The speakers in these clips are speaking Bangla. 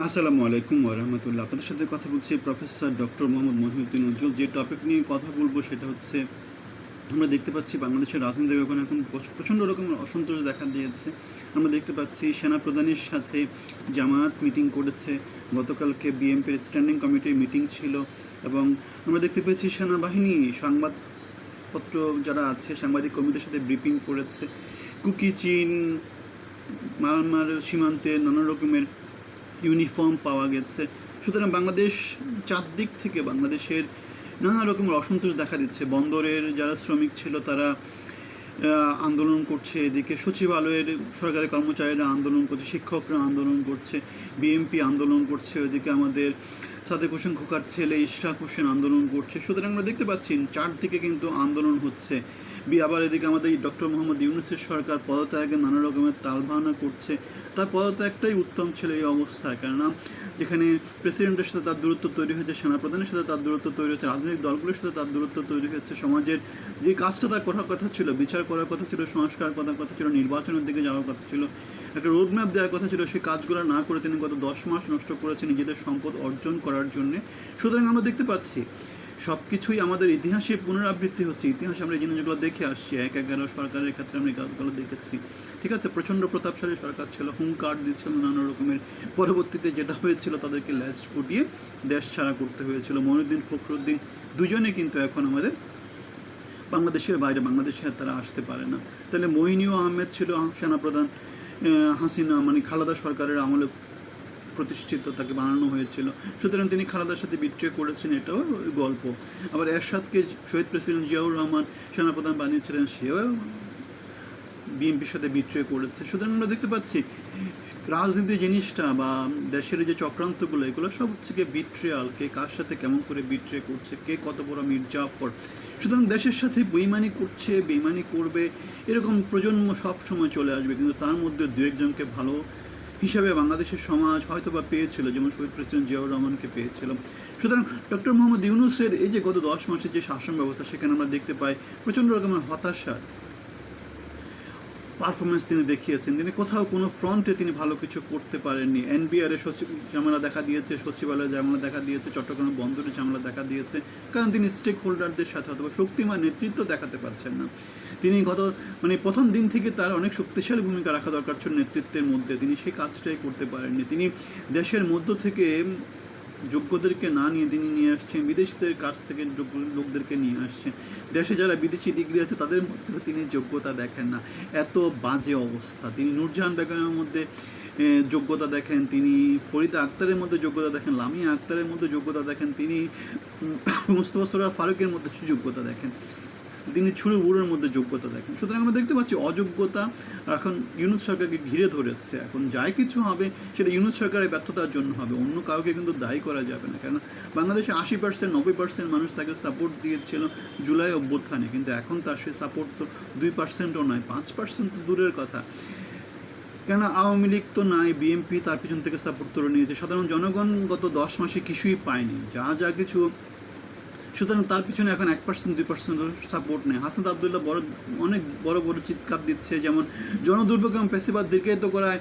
আসসালামু আলাইকুম ওরহামতুল্লাহ আপনাদের সাথে কথা বলছি প্রফেসর ডক্টর মোহাম্মদ মহিউদ্দিন উজ্জ্বল। যে টপিক নিয়ে কথা বলব সেটা হচ্ছে, আমরা দেখতে পাচ্ছি বাংলাদেশের রাজনীতি এখন এখন প্রচ- প্রচণ্ড রকম অসন্তোষ দেখা দিয়েছে। আমরা দেখতে পাচ্ছি সেনা প্রধানের সাথে জামায়াত মিটিং করেছে। গতকালকে বিএমপির স্ট্যান্ডিং কমিটির মিটিং ছিল এবং আমরা দেখতে পেয়েছি সেনাবাহিনী সংবাদপত্র যারা আছে, সাংবাদিক কর্মীদের সাথে ব্রিফিং করেছে। কুকি, চীন মায়ানমার সীমান্তে নানা রকমের ইউনিফর্ম পাওয়া গেছে। সুতরাং বাংলাদেশ চারদিক থেকে বাংলাদেশের নানা রকমের অসন্তোষ দেখা দিচ্ছে। বন্দরের যারা শ্রমিক ছিল তারা আন্দোলন করছে এদিকে। সচিবালয়ের সরকারি কর্মচারীরা আন্দোলন করছে, শিক্ষকরা আন্দোলন করছে বিএমপি আন্দোলন করছে ওইদিকে আমাদের সাদেক হোসেন খোকার ছেলে ইশরাক হোসেন আন্দোলন করছে। সুতরাং আমরা দেখতে পাচ্ছি, চারদিকে কিন্তু আন্দোলন হচ্ছে। বি আবার এদিকে আমাদের ডক্টর মোহাম্মদ ইউনুসের সরকার পদত্যাগে নানা রকমের তালবাহানা করছে। তার পদত্যাগটাই উত্তম ছিল এই অবস্থায়। কেননা, যেখানে প্রেসিডেন্টের সাথে তার দূরত্ব তৈরি হয়েছে, সেনাপ্রধানের সাথে তার দূরত্ব তৈরি হয়েছে, রাজনৈতিক দলগুলোর সাথে তার দূরত্ব তৈরি হয়েছে, সমাজের যে কাজটা তার করার কথা ছিল, বিচার করার কথা ছিল, সংস্কার করার কথা ছিল, নির্বাচনের দিকে যাওয়ার কথা ছিল একটা রোডম্যাপ দেওয়ার কথা ছিল, সেই কাজগুলো না করে তিনি গত দশ মাস নষ্ট করেছেন নিজেদের সম্পদ অর্জন করার জন্যে। সুতরাং আমরা দেখতে পাচ্ছি সব কিছুই আমাদের ইতিহাসে পুনরাবৃত্তি হচ্ছে। ইতিহাসে আমরা এই জিনিসগুলো দেখে আসছি, এক এগারো সরকারের ক্ষেত্রে আমরা এই কাজগুলো দেখেছি। ঠিক আছে, প্রচণ্ড প্রতাপশালী সরকার ছিল, হুঙ্কার দিচ্ছিল, নানা রকমের পরবর্তীতে যেটা হয়েছিল তাদেরকে ল্যাচ ফুটিয়ে দেশ ছাড়া করতে হয়েছিল। মনুদ্দিন ফখরুদ্দিন দুজনে কিন্তু এখন আমাদের বাংলাদেশের বাইরে, বাংলাদেশে তারা আসতে পারে না। তাহলে মইনিউ আহমেদ ছিল সেনাপ্রধান হাসিনা মানে খালাদা সরকারের আমলে প্রতিষ্ঠিত তাকে বানানো হয়েছিল। সুতরাং তিনি খালাদার সাথে বিট্রে করেছেন, এটাও গল্প। আবার এরশাদকে শহীদ প্রেসিডেন্ট জিয়াউর রহমান সেনাপ্রধান বানিয়েছিলেন, সেও বিএনপির সাথে বিট্রে করেছে। সুতরাং আমরা দেখতে পাচ্ছি, রাজনীতি জিনিসটা বা দেশের যে চক্রান্তগুলো, এগুলো সব হচ্ছে গিয়ে বিট্রিয়াল কে কার সাথে কেমন করে বিট্রে করছে, কে কত বড় মির্জাফর সুতরাং দেশের সাথে বেইমানি করছে, বেইমানি করবে, এরকম প্রজন্ম সব সময় চলে আসবে। কিন্তু তার মধ্যে দু একজনকে ভালো হিসাবে বাংলাদেশের সমাজ হয়তো বা পেয়েছিল, যেমন শহীদ প্রেসিডেন্ট জিয়াউর রহমানকে পেয়েছিল। সুতরাং ডক্টর মোহাম্মদ ইউনুসের এই যে গত দশ মাসের যে শাসন ব্যবস্থা, সেখানে আমরা দেখতে পাই প্রচণ্ড রকমের হতাশার পারফরমেন্স তিনি দেখিয়েছেন। তিনি কোথাও কোনো ফ্রন্টে তিনি ভালো কিছু করতে পারেননি। এনবিআর সচিব ঝামেলা দেখা দিয়েছে, সচিবালয়ে ঝামেলা দেখা দিয়েছে চট্টগ্রাম বন্দরে ঝামেলা দেখা দিয়েছে, কারণ তিনি স্টেক হোল্ডারদের সাথে অথবা শক্তিমান নেতৃত্ব দেখাতে পারছেন না। তিনি গত মানে প্রথম দিন থেকে তার অনেক শক্তিশালী ভূমিকা রাখা দরকার ছিল নেতৃত্বের মধ্যে। তিনি সেই কাজটাই করতে পারেননি। তিনি দেশের মধ্য থেকে যোগ্যদেরকে না নিয়ে তিনি নিয়ে আসছেন, বিদেশিদের কাছ থেকে লোকদেরকে নিয়ে আসছেন। দেশে যারা বিদেশি ডিগ্রি আছে, তাদের মধ্যে তিনি যোগ্যতা দেখেন না। এত বাজে অবস্থা। তিনি নূরজাহান বেগমের মধ্যে যোগ্যতা দেখেন, তিনি ফরিদা আক্তারের মধ্যে যোগ্যতা দেখেন, লামিয়া আক্তারের মধ্যে যোগ্যতা দেখেন, তিনি মুস্তফা সরোয়ার ফারুকের মধ্যে যোগ্যতা দেখেন। তিনি ছুড়ে বুড়োর মধ্যে যোগ্যতা দেখেন। সুতরাং আমরা দেখতে পাচ্ছি অযোগ্যতা এখন ইউনুস সরকারকে ঘিরে ধরেছে। এখন যাই কিছু হবে, সেটা ইউনুস সরকারের ব্যর্থতার জন্য হবে। অন্য কাউকে কিন্তু দায়ী করা যাবে না। কেন বাংলাদেশে আশি পার্সেন্ট নব্বই পার্সেন্ট মানুষ তাকে সাপোর্ট দিয়েছিল জুলাই অভ্যুত্থানে। কিন্তু এখন তার সে সাপোর্ট তো দুই পার্সেন্টও নয়, পাঁচ পার্সেন্ট তো দূরের কথা। কেন আওয়ামী লীগ তো নাই, বিএনপি তার পিছন থেকে সাপোর্ট তুলে নিয়েছে। সাধারণ জনগণ গত দশ মাসে কিছুই পায়নি। যা যা কিছু সুতরাং তার পিছনে এখন এক পার্সেন্ট দুই পার্সেন্ট সাপোর্ট নেই। হাসান আবদুল্লাহ বড়, অনেক বড় বড় চিৎকার দিচ্ছে, যেমন জনদুর্ভোগ এবং পেশিবাদ দীর্ঘায়িত করায়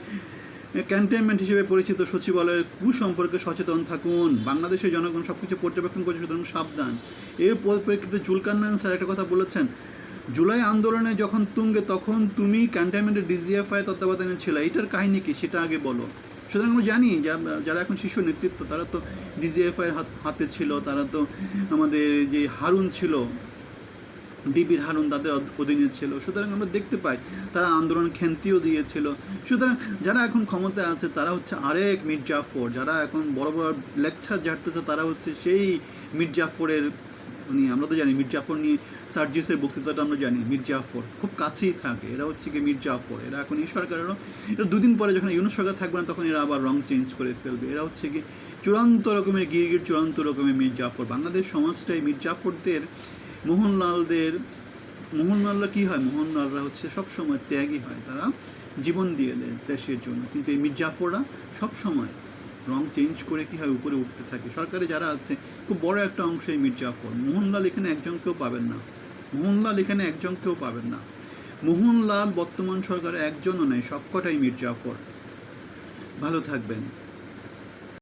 ক্যান্টনমেন্ট হিসেবে পরিচিত সচিবালয়ের কুসম্পর্কে সচেতন থাকুন। বাংলাদেশের জনগণ সব কিছু পর্যবেক্ষণ করছে, সুতরাং সাবধান। এর পরিপ্রেক্ষিতে জুলকান্নান স্যার একটা কথা বলেছেন, জুলাই আন্দোলনে যখন তুঙ্গে, তখন তুমি ক্যান্টনমেন্টের ডিজিএফআই তত্ত্বাবধানে ছিল। এটার কাহিনী কি? সেটা আগে বলো। সুতরাং আমরা জানি যারা এখন শিশু নেতৃত্ব, তারা তো ডিজিএফআই হাতে ছিল, তারা তো আমাদের যে হারুন ছিল ডিবির হারুন তাদের অধীনে ছিল। সুতরাং আমরা দেখতে পাই, তারা আন্দোলন খ্যান্তিও দিয়েছিল। সুতরাং যারা এখন ক্ষমতায় আছে, তারা হচ্ছে আরেক মির্জাফর। যারা এখন বড় বড় লেকচার ঝাড়তেছে, তারা হচ্ছে সেই মির্জাফরের মানে আমরা তো জানি মির জাফর নিয়ে সার্জিসের বক্তৃতাটা আমরা জানি মির্জাফর খুব কাছেই থাকে, এরা হচ্ছে কি মির জাফর, এরা এখন এই সরকারেরও এটা দুদিন পরে যখন ইউনুস সরকার থাকবে না, তখন এরা আবার রং চেঞ্জ করে ফেলবে, এরা হচ্ছে কি চূড়ান্ত রকমের গিরগির চূড়ান্ত রকমের মির্জাফর বাংলাদেশ সমাজটাই মির্জাফরদের মোহনলালদের, মোহনলালরা কী হয়? মোহনলালরা হচ্ছে সবসময় ত্যাগী হয়, তারা জীবন দিয়ে দেয় দেশের জন্য। কিন্তু এই মির্জাফররা সবসময় রং চেঞ্জ করে কী হয় উপরে উঠতে থাকে? সরকারে যারা আছে, খুব বড় একটা অংশ এই মির্জাফর মোহনলাল এখানে একজনকেও পাবেন না। মোহনলাল এখানে একজনকেও পাবেন না। মোহনলাল বর্তমান সরকারের একজনও নেই, সবকটাই মির্জাফর ভালো থাকবেন।